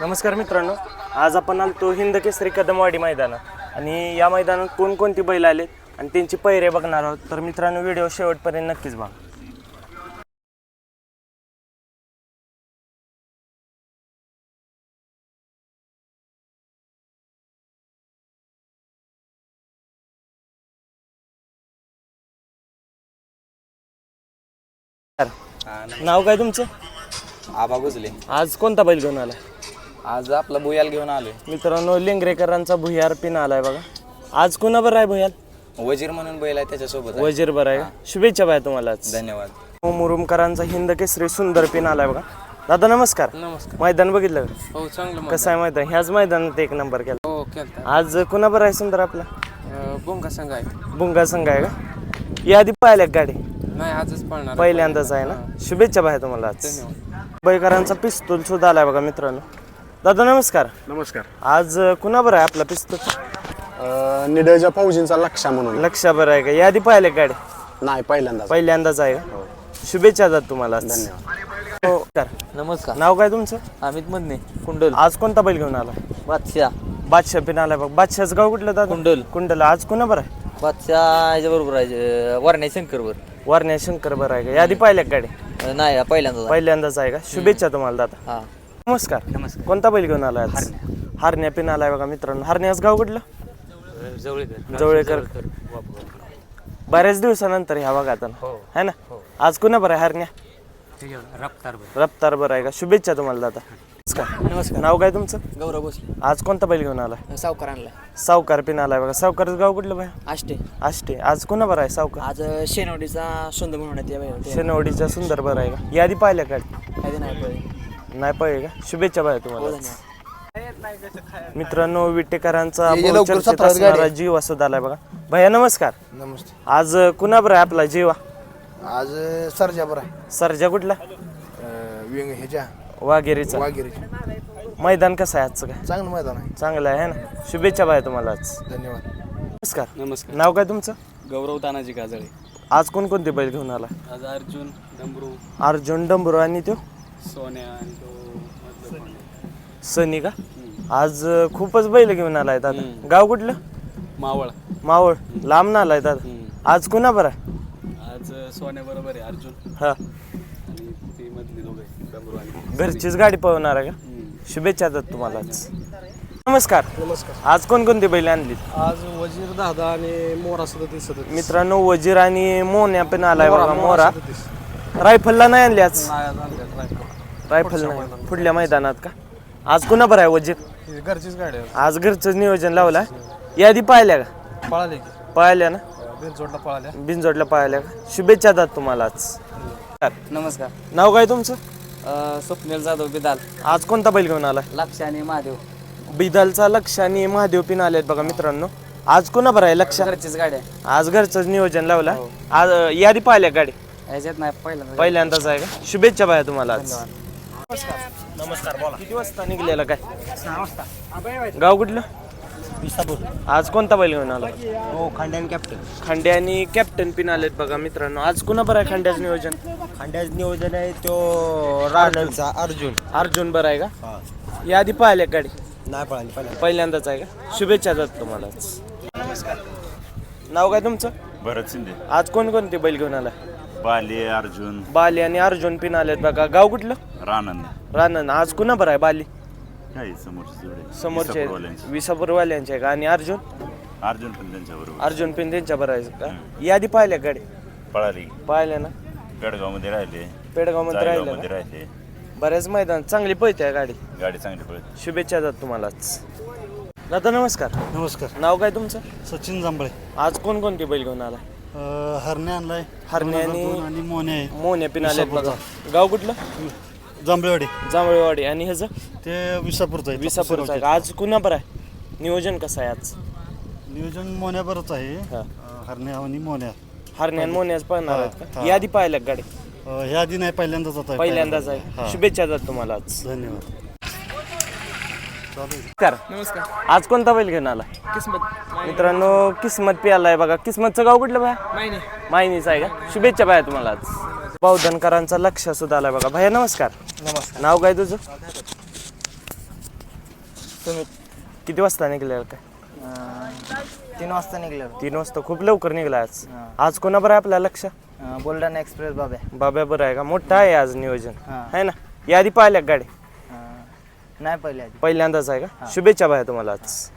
नमस्कार मित्रांनो आज आपण आलतो हिंद केसरी कदमवाडी मैदानात. आणि या मैदानात कोणकोणती बैल आलेत आणि त्यांची पैरे बघणार आहोत. तर मित्रांनो व्हिडिओ शेवटपर्यंत नक्कीच बघा. नाव काय तुमचं? आबा गुजले आज कोणता बैल घेऊन आला? आज आपला बुयाल घेऊन आलोय. मित्रांनो लिंगरेकरांचा भुयार पिन आलाय बघा. आज कुणा बरं आहे भुयाल? वजीर म्हणून बैल आहे त्याच्यासोबत आहे. वजीर बरं आहे का? शुभेच्छा बाय तुम्हाला आज. धन्यवाद. मुरुमकरांचा हिंद केसरी सुंदर पिन आलाय बघा. दादा नमस्कार. नमस्कार. मैदान बघितलं का? हो चांगलं कसं आहे मैदान? ह्याच मैदानात एक नंबर केला. हो आज कुणा बरं आहे सुंदर आपला? बोंगा संघ आहे. बुंगा संघ आहे का? याआधी पाहिल्या का गाडी? नाही आजच पळणार पहिल्यांदाच आहे ना? शुभेच्छा बाय तुम्हाला आज. बैकरांचा पिस्तूल सुद्धा आलाय बघा मित्रांनो. दादा नमस्कार. नमस्कार. आज कुणा बरं आहे आपला पिस्तूल? अ, निडळच्या फौजींचा लक्षा म्हणून. लक्षा बरं आहे का? याआधी पाहिल्या का गाडी? नाही पहिल्यांदाच. पहिल्यांदाच आहे. का शुभेच्छा दादा तुम्हाला आज. हो, नमस्कार. नमस्कार. नाव काय तुमचं? अमित मधने कुंडल. आज कोणता बैल घेऊन आला? बादशाह. बादशाह पिन आलाय बघ. बादशाहचं गाव कुठलं दादा? कुंडल. कुंडल. आज कुणा बरं आहे? बादशाह याच्या बरोबर आहे वरण्या शंकरवर. वारण्या शंकर बरं आहे का? याआधी पाहिल्या गाडी? नाही पहिल्यांदा पहिल्यांदाच आहे का? शुभेच्छा तुम्हाला दादा. हा. नमस्कार. नमस्कार. कोणता बैल घेऊन आलाय आज? हारण्या. पिन आलाय बघा मित्रांनो. हारण्याच गाव कुठलं? जवळेकर. बऱ्याच दिवसानंतर ह्या भागात है. ना? आज कुणा बरं आहे हरण्या? रफ्तार बरं. आहे का? शुभेच्छा तुम्हाला दादा. नमस्कार. नमस्कार. नाव काय तुमचं? गौरव भोसले. आज कोणता बैल घेऊन आलाय? सावकार आणलाय. सावकार पिन आलाय बघा. सावकारचं गाव कुठलं बाय आष्टे. आष्टे. आज कुणा बरं आहे सावकार? आज शेनवडीचा सुंदर म्हणून येते शेनवडीचा सुंदर बरं आहे का? यादी पाहिल्या का? नाही. नाही पाहिजे का? शुभेच्छा बाय तुम्हाला. मित्रांनो विटेकरांचा बहुचर्चित असणारा जीव असं आलाय बघा. भैया नमस्कार. नमस्ते. आज कुणा बरं आहे आपला जीवा? आज सरजा बरं सरजा कुठला? विंग ह्याच्या. वाघेरीचा. वागिरीच्या मैदान कसं आहे आजचं काय? चांगलं मैदान आहे. चांगलं आहे ना? शुभेच्छा बाय तुम्हाला आज. धन्यवाद. नमस्कार. नमस्कार. नाव काय तुमचं? गौरव तानाजी काजळे. आज कोणकोणते बैल घेऊन आला? आज अर्जुन डंबरू अर्जुन डंबरू आणि तो? सोन्या आणि तो मधलं कोण आहे? सनी का? आज अं, खूपच बैल घेऊन आलाय दादा. गाव कुठलं? मावळ. मावळ. लांब ना आलाय दादा. आज कुणा बरं? आहे आज सोन्या बरोबर आहे अर्जुन. हा. आणि ती मधली दोघे डंबरू आणि घरचीच गाडी पळवणार आहे का? शुभेच्छा देतात तुम्हाला आज. नमस्कार. नमस्कार. आज कोणकोणती बैल आणली? आज वजीर दादा आणि मोरा सदतीस सदतीस. मित्रांनो वजीर आणि मोन्या पण आलाय बघा मोरा रायफलला नाही आणली आज रायफल. नाही. पुढल्या मैदानात का? आज कुणा बरं आहे वजीर? घरचीच गाडी आज घरचं नियोजन लावलं यादी पाहिल्या का? पळाले की. पाहिल्या ना? बिनचोडला पळाल्या. बिनजोडला पाहिल्या का? शुभेच्छा दात तुम्हाला आज. नमस्कार. नाव काय तुमचं? स्वप्नील जाधव बिदाल. आज कोणता बैल घेऊन आलाय लक्ष आणि महादेव. बिदालचा लक्ष आणि महादेव पिन आलेत बघा मित्रांनो. आज कोणा बरं आहे लक्ष? घरचीच गाडी आहे. आज घरचं नियोजन लावलं. आज अं, यादी पाहिल्या गाडी? ह्याच्यात नाही पहिल्यांदा पहिल्यांदाच आहे का? शुभेच्छा बाया तुम्हाला आज. नमस्कार. बोला. किती वाजता निघलेला काय? सहा वाजता. गाव कुठलं? आज कोणता बैल घेऊन आला? हो खांड्यान कॅप्टन खांडे आणि कॅप्टन पिन आलेत बघा मित्रांनो. आज कुणा बरं आहे खांड्याचं नियोजन? खांड्याचं नियोजन आहे तो राणचा अर्जुन. अर्जुन बरं आहे का? यादी पाहिल्या गाडी? नाही पहिल्यांदा पहिल्यांदाच आहे का? शुभेच्छा देतात तुम्हाला नमस्कार. नाव काय तुमचं? भरत शिंदे. आज कोणकोणते बैल घेऊन आला? बाले अर्जुन. बाली आणि अर्जुन पिन आलेत बघा. गाव कुठलं? रानंद रानन. आज कुणा बरं आहे बाली? काय समोरचे विसापूरवाल्यांचे. आहे का? आणि अर्जुन? अर्जुन पण त्यांच्या बरोबर अर्जुन पिन त्यांच्या बरं आहे का? यादी पाहिल्या गाडी? पळाली. पाहिल्या ना? गडगावमध्ये राहिले. पेडगावमध्ये राहिलं मध्ये ना? राहिले. बऱ्याच मैदान. चांगली पळते आहे गाडी. गाडी चांगली पळते. शुभेच्छा देतात तुम्हालाच दादा नमस्कार. नमस्कार. नाव काय तुमचं? सचिन जांभळे. आज कोणकोणते बैल घेऊन आला? हरणे आणलाय. हरणे आणि आणि मोने आहे मोने पिन आलेत बघा. गाव कुठलं? जांभळेवाडी. जांभळेवाडी. आणि ह्याचं? ते विसापूरचं आहे विसापूरचं आहे. का आज कुणा बरं आहे? नियोजन कसं आहे आज? नियोजन मोन्यावरच आहे. हा. अं, हरणे आणि मोन्या हरण्यान मोन्याच पळणार आहेत का? हा. यादी पाहिल्या गाडी? अं, ह्या आधी नाही पहिल्यांदाच आता आहे. पहिल्यांदाच हा. आहे. शुभेच्छा देतात तुम्हाला आज. धन्यवाद. नमस्कार. आज कोणता बैल घेऊन आला? किस्मत. मित्रांनो किस्मत प्याला आहे बघा. किस्मतचं गाव कुठलं बाया माहिनीच आहे का? शुभेच्छा बाया तुम्हाला आज. बहुधनकरांचा लक्ष सुद्धा आलाय बघा. भैया नमस्कार. नमस्कार. नाव काय तुझं? तुम्ही किती वाजता निघले काय? तीन वाजता निघलेलो. तीन वाजता खूप लवकर निघला आज. आज कोणा आहे आपला लक्ष? अं, बुलढाणा एक्सप्रेस बाब्या. बाब्या बरं आहे का? मोठा आहे आज नियोजन. हा. आहे ना? यादी पाहिल्या गाडी? नाही पहिल्या पहिल्यांदाच आहे का? शुभेच्छा भाया तुम्हाला आज.